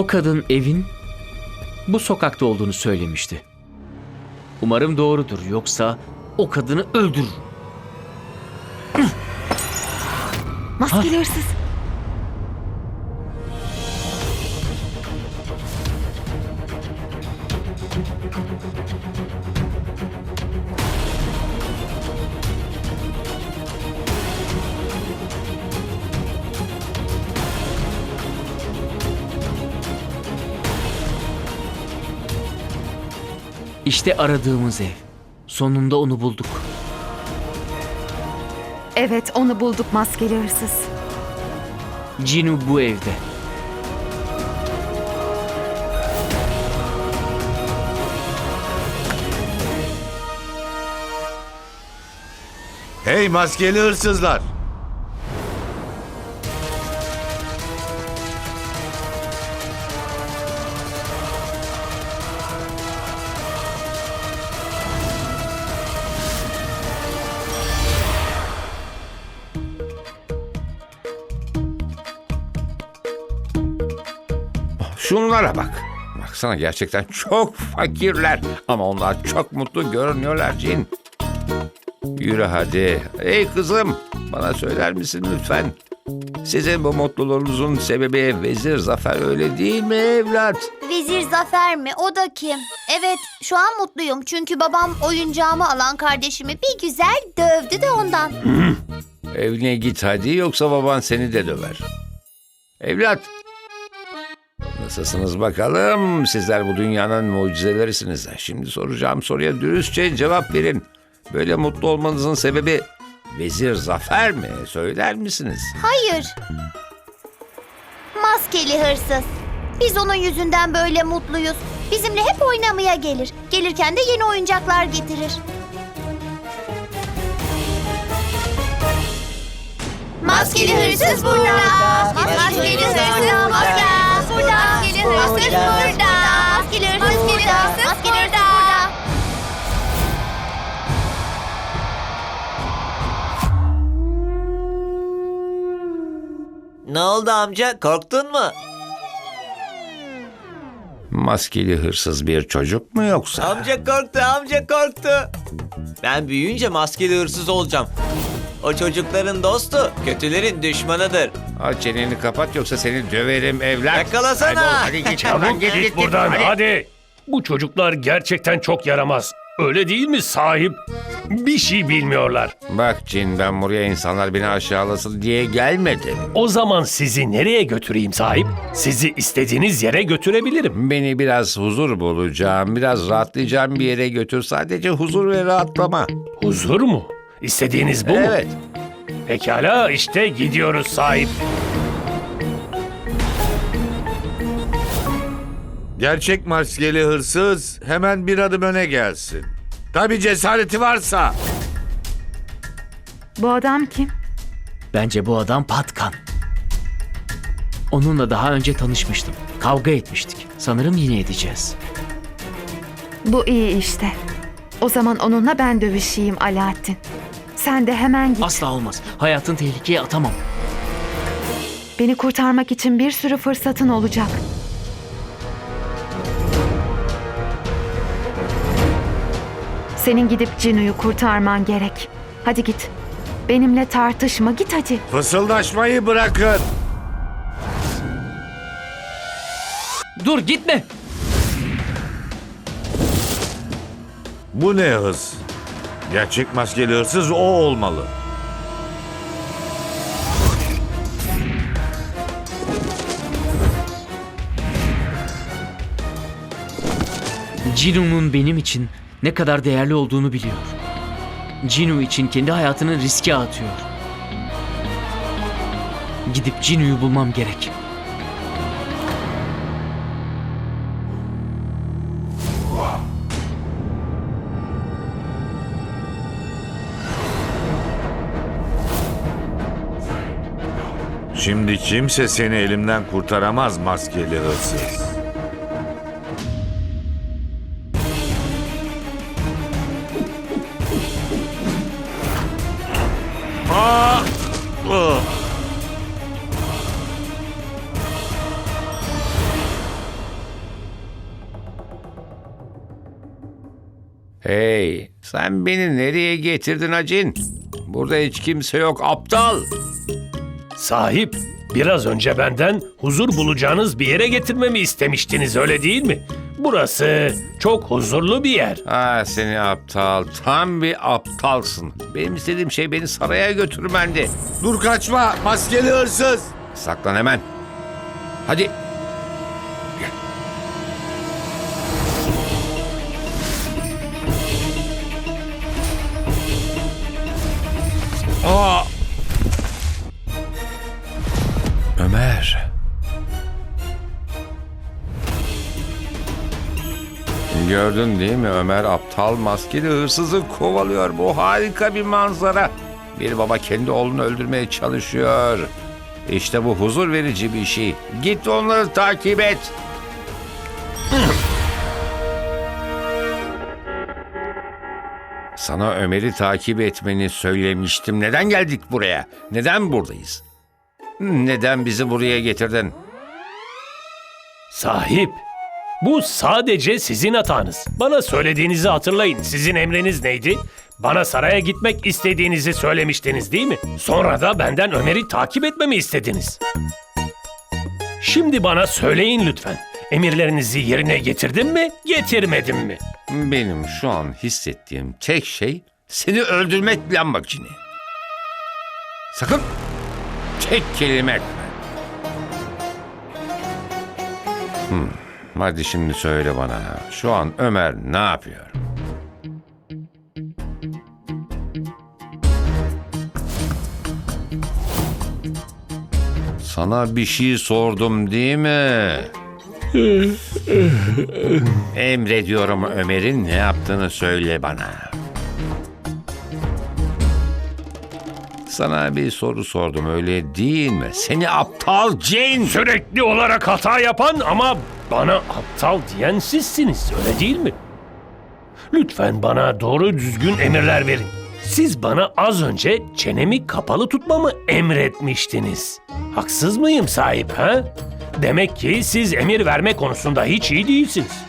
O kadın evin bu sokakta olduğunu söylemişti. Umarım doğrudur yoksa o kadını öldürür. Maskeli hırsız. İşte aradığımız ev. Sonunda onu bulduk. Evet onu bulduk maskeli hırsız. Cinu bu evde. Hey maskeli hırsızlar! Şunlara bak. Baksana gerçekten çok fakirler ama onlar çok mutlu görünüyorlar Cin. Yürü hadi. Ey kızım bana söyler misin lütfen? Sizin bu mutluluğunuzun sebebi Vezir Zafer öyle değil mi evlat? Vezir Zafer mi? O da kim? Evet, şu an mutluyum çünkü babam oyuncağımı alan kardeşimi bir güzel dövdü de ondan. Evine git hadi yoksa baban seni de döver. Evlat. Nasılsınız bakalım? Sizler bu dünyanın mucizelerisiniz. Şimdi soracağım soruya dürüstçe cevap verin. Böyle mutlu olmanızın sebebi Vezir Zafer mi? Söyler misiniz? Hayır. Maskeli hırsız. Biz onun yüzünden böyle mutluyuz. Bizimle hep oynamaya gelir. Gelirken de yeni oyuncaklar getirir. Maskeli hırsız burada. Maskeli hırsız burada. Maskeli hırsız burada. Maskeli hırsız burada. Maskeli hırsız burada. Ne oldu amca? Korktun mu? Maskeli hırsız bir çocuk mu yoksa? Amca korktu, amca korktu. Ben büyüyünce maskeli hırsız olacağım. O çocukların dostu, kötülerin düşmanıdır. Aç çeneni kapat yoksa seni döverim evlat. Yakalasana. Kaybol, Hadi git git git, git, git. buradan Hadi. hadi. Bu çocuklar gerçekten çok yaramaz. Öyle değil mi sahip? Bir şey bilmiyorlar. Bak Cin ben buraya insanlar beni aşağılasın diye gelmedim. O zaman sizi nereye götüreyim sahip? Sizi istediğiniz yere götürebilirim. Beni biraz huzur bulacağım, biraz rahatlayacağım bir yere götür. Sadece huzur ve rahatlama. Huzur mu? İstediğiniz bu mu? Evet. Pekala işte gidiyoruz sahip. Gerçek maskeli hırsız hemen bir adım öne gelsin. Tabi cesareti varsa. Bu adam kim? Bence bu adam Patkan. Onunla daha önce tanışmıştım. Kavga etmiştik. Sanırım yine edeceğiz. Bu iyi işte. O zaman onunla ben dövüşeyim Alaaddin. Sen de hemen git. Asla olmaz. Hayatın tehlikeye atamam. Beni kurtarmak için bir sürü fırsatın olacak. Senin gidip Cinu'yu kurtarman gerek. Hadi git. Benimle tartışma. Git hadi. Fısıldaşmayı bırakın. Dur gitme. Bu ne hız? Gerçek maskeli hırsız o olmalı. Cinu'nun benim için ne kadar değerli olduğunu biliyor. Cinu için kendi hayatını riske atıyor. Gidip Cinu'yu bulmam gerek. Şimdi kimse seni elimden kurtaramaz maskeli hırsız. Aa! Hey, sen beni nereye getirdin Acin? Burada hiç kimse yok aptal. Sahip, biraz önce benden huzur bulacağınız bir yere getirmemi istemiştiniz öyle değil mi? Burası çok huzurlu bir yer. Ah seni aptal, tam bir aptalsın. Benim istediğim şey beni saraya götürmendi. Dur kaçma maskeli hırsız. Saklan hemen. Hadi. Aa! Gördün değil mi Ömer aptal maskeli hırsızı kovalıyor. Bu harika bir manzara. Bir baba kendi oğlunu öldürmeye çalışıyor. İşte bu huzur verici bir şey. Git onları takip et. Sana Ömer'i takip etmeni söylemiştim. Neden geldik buraya? Neden buradayız? Neden bizi buraya getirdin? Sahip, bu sadece sizin hatanız. Bana söylediğinizi hatırlayın. Sizin emriniz neydi? Bana saraya gitmek istediğinizi söylemiştiniz değil mi? Sonra da benden Ömer'i takip etmemi istediniz. Şimdi bana söyleyin lütfen. Emirlerinizi yerine getirdim mi, getirmedim mi? Benim şu an hissettiğim tek şey seni öldürmek lan makine. Sakın tek kelime etme. Hmm, hadi şimdi söyle bana. Şu an Ömer ne yapıyor? Sana bir şey sordum değil mi? Emrediyorum Ömer'in ne yaptığını söyle bana. Sana bir soru sordum öyle değil mi? Seni aptal cin! Sürekli olarak hata yapan ama bana aptal diyen sizsiniz, öyle değil mi? Lütfen bana doğru düzgün emirler verin. Siz bana az önce çenemi kapalı tutmamı emretmiştiniz. Haksız mıyım sahip ha? Demek ki siz emir verme konusunda hiç iyi değilsiniz.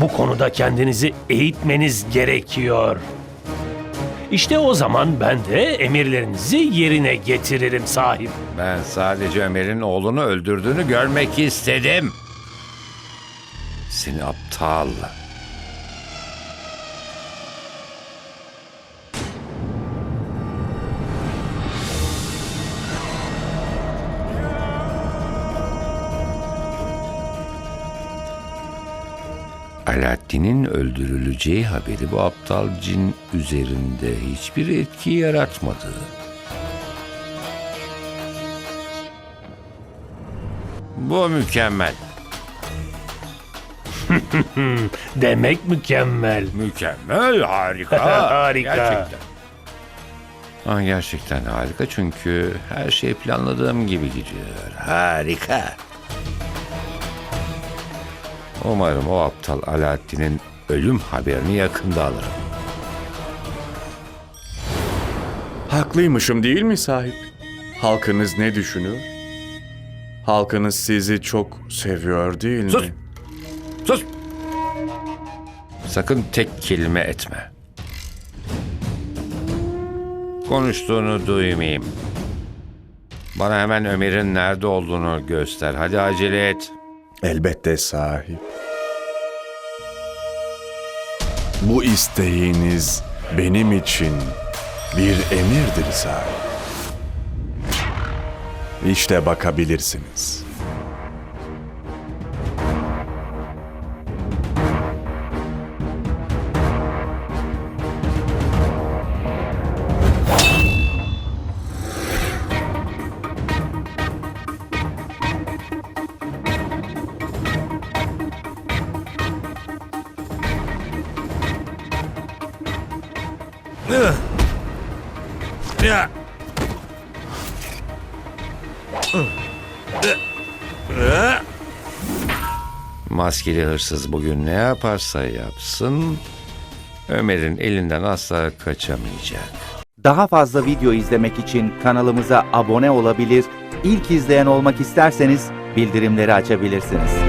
Bu konuda kendinizi eğitmeniz gerekiyor. İşte o zaman ben de emirlerinizi yerine getiririm sahip. Ben sadece Ömer'in oğlunu öldürdüğünü görmek istedim. Seni aptal. Alaaddin'in öldürüleceği haberi bu aptal cin üzerinde hiçbir etki yaratmadı. Bu mükemmel. Demek mükemmel. Mükemmel, harika. Harika. Gerçekten. Ah, gerçekten harika çünkü her şey planladığım gibi gidiyor. Harika. Umarım o aptal Alaaddin'in ölüm haberini yakında alırım. Haklıymışım değil mi sahip? Halkınız ne düşünüyor? Halkınız sizi çok seviyor değil Sus! mi? Sus! Sakın tek kelime etme. Konuştuğunu duymayayım. Bana hemen Ömer'in nerede olduğunu göster. Hadi acele et. Elbette sahip. Bu isteğiniz benim için bir emirdir sahip. İşte bakabilirsiniz. Maskeli hırsız bugün ne yaparsa yapsın Ömer'in elinden asla kaçamayacak. Daha fazla video izlemek için kanalımıza abone olabilir, ilk izleyen olmak isterseniz bildirimleri açabilirsiniz.